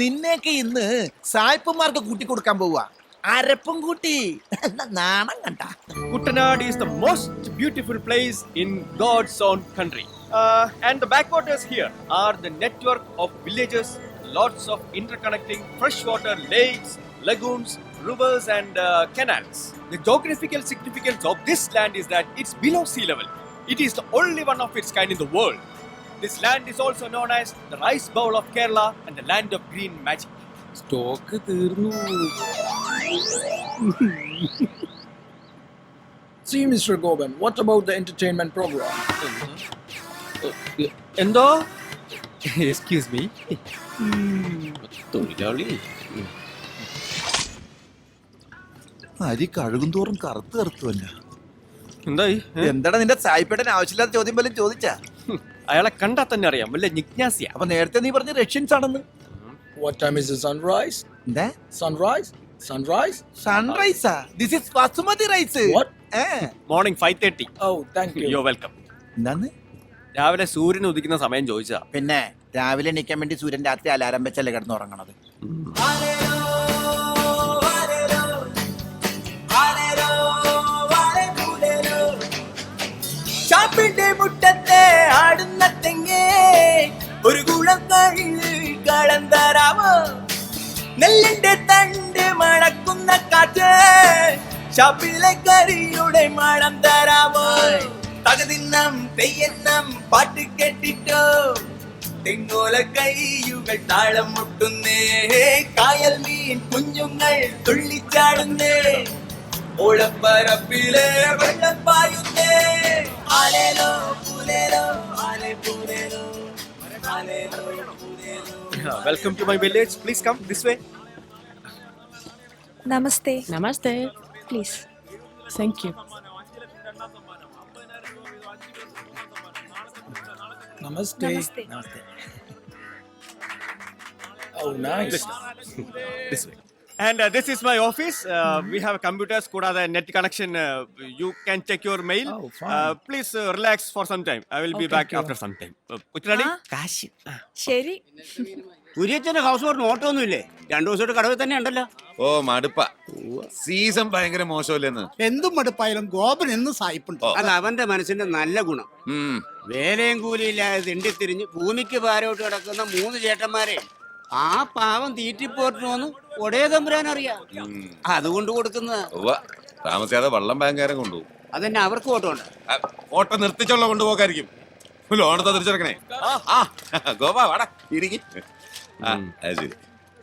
നിന്നെയൊക്കെ ഇന്ന് സായിപ്പന്മാർക്ക് കൂട്ടി കൊടുക്കാൻ പോവുക അരപ്പും കൂട്ടി നാണം കണ്ട Kuttanad is the most beautiful place in God's own country. Uh, and the backwaters here are the network of villages, lots of interconnecting freshwater lakes, lagoons, rivers, and uh, canals. The geographical significance of this land is that it's below sea level. It is the only one of its kind in the world. This land is also known as the rice bowl of Kerala and the land of green magic. Stock തീർന്നു See, Mr. Goban, what about the entertainment program? എന്തോ excuse me തൊഴിലാളി അരി കഴുകും തോറും കറുത്ത് കറുത്തുമല്ല എന്തായി? എന്താടാ നിന്റെ സായിപ്പേട്ടൻ ആവശ്യമില്ലാത്ത ചോദ്യം പോലും ചോദിച്ചാ അയാളെ കണ്ടാൽ തന്നെ അറിയാം. വല്ല ജിജ്ഞാസിയ. അപ്പൊ നേരത്തെ നീ പറഞ്ഞ റഷ്യൻസ് ആണെന്ന്. What time is the sunrise? എന്താ? Sunrise? Sunrise? സൺറൈസാ this is basmati rice What? Morning five thirty Oh, thank you. You welcome എന്താന്ന്? രാവിലെ സൂര്യൻ ഉദിക്കുന്ന സമയം ചോദിച്ചാ പിന്നെ രാവിലെ എണീക്കാൻ വേണ്ടി സൂര്യൻ രാത്രി അലാരം വെച്ചല്ലേ കിടന്നുറങ്ങണത് മുറ്റത്തെ ആടുന്ന തെങ്ങേ ഒരു കുളം കളന്തരാമോ? നെല്ലിന്റെ തണ്ട് മണക്കുന്ന കാറ്റ് ചാപ്പിലെ കരിയുടെ മണം തരാമോ? തകതിന്നം തെയ്യെന്നം പാട്ട് കേട്ടിട്ടോ? തെങ്ങോല കൈയുകൾ താളം മുട്ടുന്നേ കായൽ മീൻ കുഞ്ഞുങ്ങൾ തുള്ളിച്ചാടുന്നേ ഓളപ്പരപ്പിലെ വെള്ളം പായുന്നേ. Welcome to my village. Please come this way. Namaste. Namaste. Please. Thank you. Namaste. Namaste. Namaste. Oh, nice. this way. This way and this is my office we have computers കൂടാതെ net connection you can check your mail Oh, fine. Please relax for some time I will be Okay, back okay. After some time കുറ്റനാടി. കാശ്. ശരി. കുര്യച്ചന്റെ house boat ഓട്ടമൊന്നും ഇല്ലേ രണ്ടു ദിവസമായിട്ട് കടവിൽ തന്നെ ഉണ്ടല്ലോ. ഓ മടുപ്പ. Season ഭയങ്കര മോശമല്ലെന്ന്. എന്തും മടുപ്പായാലും ഗോപൻ എന്ന് സായിപ്പുണ്ട്. അത് അവന്റെ മനസ്സിന്റെ നല്ല ഗുണം. ഉം. വേലയും കൂലിയില്ലാതെ തിണ്ടിത്തിരിഞ്ഞ് ഭൂമിക്ക് ഭാരോട്ട് കിടക്കുന്ന മൂന്ന് ചേട്ടന്മാരെ ആ പാവം തീറ്റി വന്ന് ഒടേ തമ്പുരാൻ അറിയാം. അതുകൊണ്ട് കൊടുക്കുന്ന ഉവ്വ. താമസിയാതെ വള്ളം ബാങ്കാരം കൊണ്ടുപോകും. അതന്നെ അവർക്ക് ഓട്ടോ ഉണ്ട്. ഓട്ടം നിർത്തിച്ചുള്ള കൊണ്ടുപോകായിരിക്കും ലോണത്തെ തിരിച്ചെടുക്കണേ. ആ. ഗോപ വാടാ ഇരിക്കും. ശരി.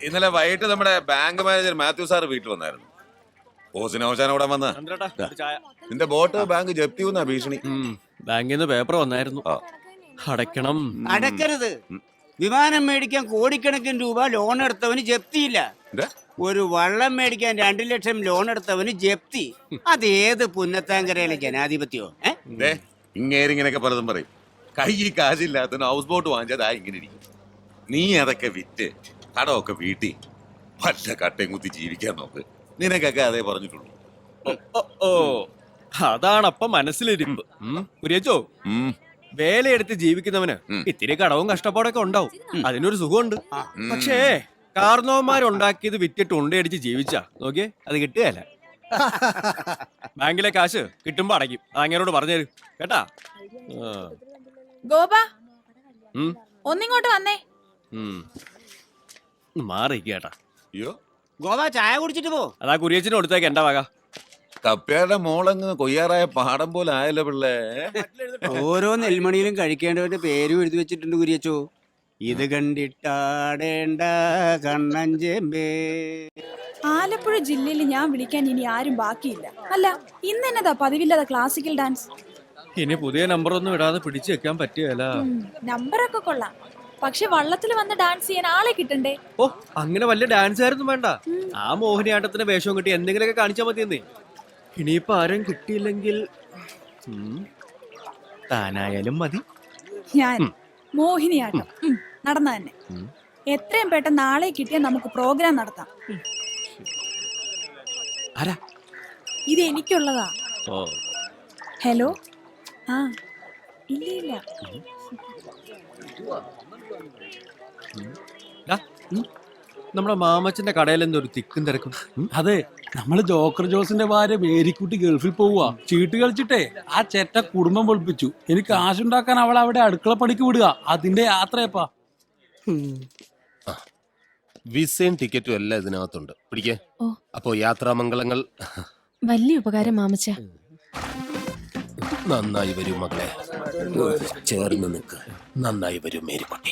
ഇന്നലെ വൈകിട്ട് നമ്മുടെ ബാങ്ക് മാനേജർ മാത്യു സാർ വീട്ടിൽ വന്നായിരുന്നു. ഓസിന് ഓശാന ഇവിടെ വന്ന. ഒരു ചായ. നിന്റെ ബോട്ട് ബാങ്ക് ജപ്തി ഭീഷണി. ബാങ്കിൽ നിന്ന് പേപ്പർ വന്നായിരുന്നു. അടക്കണം അടയ്ക്കണം. അടക്കരുത് വിമാനം മേടിക്കാൻ കോടിക്കണക്കിന് രൂപ ലോൺ എടുത്തവന് ജപ്തിയില്ല. എന്താ? ഒരു വള്ളം മേടിക്കാൻ രണ്ടു ലക്ഷം ലോൺ എടുത്തവന് ജപ്തി. അതേത് പുന്നത്താങ്കരയിലെ ജനാധിപത്യോ? ഇങ്ങനെയൊക്കെ ഇങ്ങേരിങ്ങനെയൊക്കെ പലതും പറയും. കൈ കാശില്ലാത്ത ഹൗസ് ബോട്ട് വാങ്ങിച്ചതാ ഇങ്ങനെ ഇരിക്കും. നീ അതൊക്കെ വിറ്റ് കടമൊക്കെ വീട്ടി പല്ല കട്ടയും കുത്തി ജീവിക്കാൻ നോക്ക്. നിനക്കൊക്കെ അതേ പറഞ്ഞിട്ടുള്ളൂ. ഓ, അതാണപ്പ മനസ്സിലിരിപ്പ്. കുരിയച്ചോ. വേലയെടുത്ത് ജീവിക്കുന്നവന്. ഇത്തിരി കടവും കഷ്ടപ്പാടൊക്കെ ഉണ്ടാവും. അതിനൊരു സുഖമുണ്ട്. പക്ഷേ കാർന്നോമാരുണ്ടാക്കിയത് വിറ്റിട്ട് ഉണ്ടയടിച്ച് ജീവിച്ചാ. നോക്കിയേ അത് കിട്ടുകയല്ല. ബാങ്കിലെ കാശ് കിട്ടുമ്പോ അടയ്ക്കും. അങ്ങനോട് പറഞ്ഞു കേട്ടാ? ആ, ഗോപ ഉം, ഒന്നിങ്ങോട്ട് വന്നേ. ഉം. മാറി കേട്ടാ. അയ്യോ. ഗോവ ചായ കുടിച്ചിട്ട് പോ. അതാ കുരിയച്ചിന് കൊടുത്തേക്ക് എന്റെ വക. കപ്പയുടെ മോളങ്ങ് കൊയ്യാറായ പാടം പോലെ ആയല്ലോ പിള്ളേ. ഓരോ നെൽമണിയിലും കഴിക്കേണ്ടവന്റെ പേരും എഴുതി വെച്ചിട്ടുണ്ട് കുരിയച്ചോ. ഇത് കണ്ടിട്ടാടേണ്ട കണ്ണഞ്ചേമ്പേ ആലപ്പുഴ ജില്ലയിൽ ഞാൻ വിളിക്കാൻ ഇനി ആരും ബാക്കിയില്ല. അല്ല ഇന്ന് എന്നതാ പതിവില്ലാതെ ക്ലാസിക്കൽ ഡാൻസ് ഇനി പുതിയ നമ്പർ ഒന്നും ഇടാതെ പിടിച്ചു വെക്കാൻ പറ്റിയല്ല നമ്പറൊക്കെ കൊള്ളാം. പക്ഷെ വള്ളത്തിൽ വന്ന് ഡാൻസ് ചെയ്യാൻ ആളെ കിട്ടണ്ടേ? ഓ അങ്ങനെ വലിയ ഡാൻസ് ആയിരുന്നു വേണ്ട. ആ മോഹിനിയാട്ടത്തിന് വേഷവും കിട്ടി എന്തെങ്കിലുമൊക്കെ കാണിച്ചാൽ മതിയെന്നേ. ഇനിയിപ്പോ ആരും കിട്ടിയില്ലെങ്കിൽ ഉം, താനായാലും മതി. ഞാൻ മോഹിനിയാട്ടം. ഉം, നടന്ന തന്നെ. ഉം. എത്രയും പെട്ടെന്ന് നാളെ കിട്ടിയാൽ നമുക്ക് പ്രോഗ്രാം നടത്താം. ആരാ? ഇത് എനിക്കുള്ളതാ. ഓ. ഹലോ? ആ ഇല്ല ഇല്ല. ഉം. നമ്മുടെ മാമച്ചന്റെ കടയിൽ എന്തോ ഒരു തിക്കും തിരക്കും. അതെ നമ്മൾ ജോക്കർ ജോസിന്റെ ഭാര്യ മേരിക്കുട്ടി ഗൾഫിൽ പോവുക ചീട്ട് കളിച്ചിട്ടേ ആ ചേട്ട കുടുംബം പൊളിപ്പിച്ചു. എനിക്ക് കാശുണ്ടാക്കാൻ അവൾ അവിടെ അടുക്കള പണിക്ക് വിടുക. അതിന്റെ യാത്രയപ്പാ. വിസയും ടിക്കറ്റും എല്ലാം ഇതിനകത്തുണ്ട്. പിടിക്കേ. ഓ. അപ്പോ യാത്രാമംഗളങ്ങൾ. വലിയ ഉപകാരം മാമച്ച. നന്നായി വരൂ മകളെ ചേർന്ന് നിൽക്ക്. നന്നായി വരൂ മേരിക്കുട്ടി.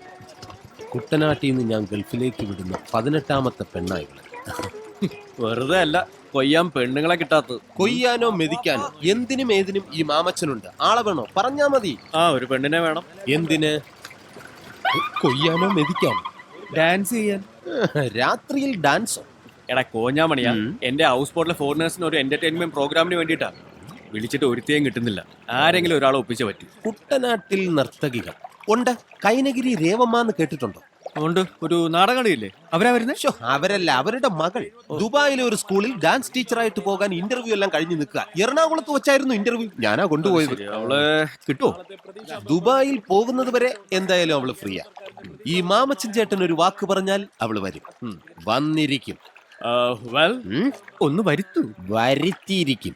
കുട്ടനാട്ടിൽ നിന്ന് ഞാൻ ഗൾഫിലേക്ക് വിടുന്ന പതിനെട്ടാമത്തെ പെണ്ണായികളെ. വെറുതെ അല്ല കൊയ്യാൻ പെണ്ണുങ്ങളെ കിട്ടാത്തത്. കൊയ്യാനോ മെതിക്കാനോ എന്തിനും ഏതിനും ഈ മാമച്ചനുണ്ട്. ആളെ വേണോ? പറഞ്ഞാ മതി. ആ ഒരു പെണ്ണിനെ വേണം. എന്തിന്? കൊയ്യാനോ മെതിക്കാനോ ഡാൻസ് ചെയ്യാൻ. രാത്രിയിൽ ഡാൻസോ? എടാ കോഞ്ഞാമണിയാ. മണിയാ എന്റെ ഹൗസ് ബോട്ടിലെ ഫോറിനേഴ്സിന് ഒരു എന്റർടൈൻമെന്റ് പ്രോഗ്രാമിന് വേണ്ടിയിട്ടാ. വിളിച്ചിട്ട് ഒരുത്തേയും കിട്ടുന്നില്ല. ആരെങ്കിലും ഒരാളെ ഒപ്പിച്ചേ പറ്റൂ. കുട്ടനാട്ടിൽ നർത്തകികൾ. ഉണ്ട്. കൈനഗിരി രേവമ്മന്ന് കേട്ടിട്ടുണ്ടോ? അതുകൊണ്ട് ഒരു നാടകളിയില്ലേ അവരാ വരുന്നത് ശ്ശോ, അവരല്ല അവരുടെ മകൾ. ദുബായിലെ ഒരു സ്കൂളിൽ ഡാൻസ് ടീച്ചറായിട്ട് പോകാൻ ഇന്റർവ്യൂ എല്ലാം കഴിഞ്ഞ് നിൽക്കുക. എറണാകുളത്ത് വെച്ചായിരുന്നു ഇന്റർവ്യൂ ഞാനാ കൊണ്ടുപോയത്. അവൾ കിട്ടുമോ ദുബായിൽ പോകുന്നത് വരെ എന്തായാലും അവൾ ഫ്രീയാ ഈ മാമച്ചൻ ചേട്ടൻ ഒരു വാക്ക് പറഞ്ഞാൽ അവൾ വരും. ഉം, വന്നിരിക്കും. വെൽ ഉം, ഒന്ന് വരുത്തൂ. വരുത്തിയിരിക്കും.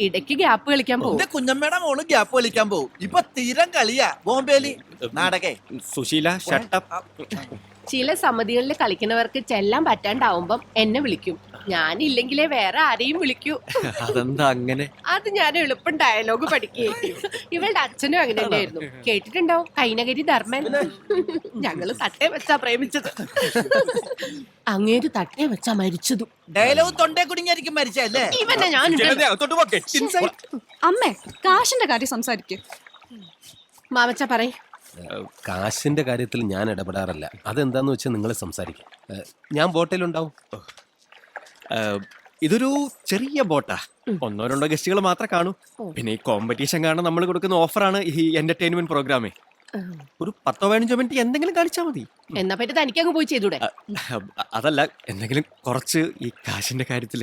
ഇടയ്ക്ക് ഗ്യാപ്പ് കളിക്കാൻ പോകും എന്റെ കുഞ്ഞമ്മയുടെ മോൾ ഗ്യാപ്പ് കളിക്കാൻ പോകും ഇപ്പൊ തീരം കളിയാ. ബോംബേലി. നാടകേ. സുശീല ഷട്ടപ്പ് ചില സമിതികളിൽ കളിക്കുന്നവർക്ക് ചെല്ലാൻ പറ്റാണ്ടാവുമ്പം എന്നെ വിളിക്കും. ഞാനില്ലെങ്കിലേ വേറെ ആരെയും വിളിക്കൂ. അതെന്താ അങ്ങനെ? അത് ഞാൻ എളുപ്പം ഡയലോഗ് പഠിക്കുകയും ഇവളുടെ അച്ഛനും അങ്ങനെ തന്നെയായിരുന്നു. കേട്ടിട്ടുണ്ടാവും? കൈനകരി ധർമ്മൻ. ഞങ്ങൾ തട്ടേ വെച്ചാ പ്രേമിച്ചത്. അങ്ങേര് തട്ടേ വെച്ചാ മരിച്ചതു. ഡയലോഗ് തൊണ്ടേ കുടുങ്ങിയായിരിക്കും മരിച്ചല്ലേ ഇവന്നെ ഞാൻ അമ്മേ കാശിന്റെ കാര്യം സംസാരിക്കേ. മാമച്ച പറയ്. കാശിന്റെ കാര്യത്തിൽ ഞാൻ ഇടപെടാറില്ല. അതെന്താന്ന് വെച്ചാൽ നിങ്ങൾ സംസാരിക്കാം. ഞാൻ ബോട്ടിലുണ്ടാവും. ഇതൊരു ചെറിയ ബോട്ടാ. ഒന്നോ രണ്ടോ ഗസ്റ്റുകൾ മാത്രമേ കാണൂ. പിന്നെ ഈ കോമ്പറ്റീഷൻ കാണാൻ നമ്മൾ കൊടുക്കുന്ന ഓഫറാണ് ഈ എന്റർടൈൻമെന്റ് പ്രോഗ്രാമേ ഒരു പത്തോ പതിനഞ്ചോ മിനിറ്റ് എന്തെങ്കിലും കാണിച്ചാൽ മതി. എന്നാ പറ്റി തനിക്കങ്ങ് പോയി ചെയ്തൂടെ? അതല്ല എന്തെങ്കിലും കുറച്ച് ഈ കാശിന്റെ കാര്യത്തിൽ.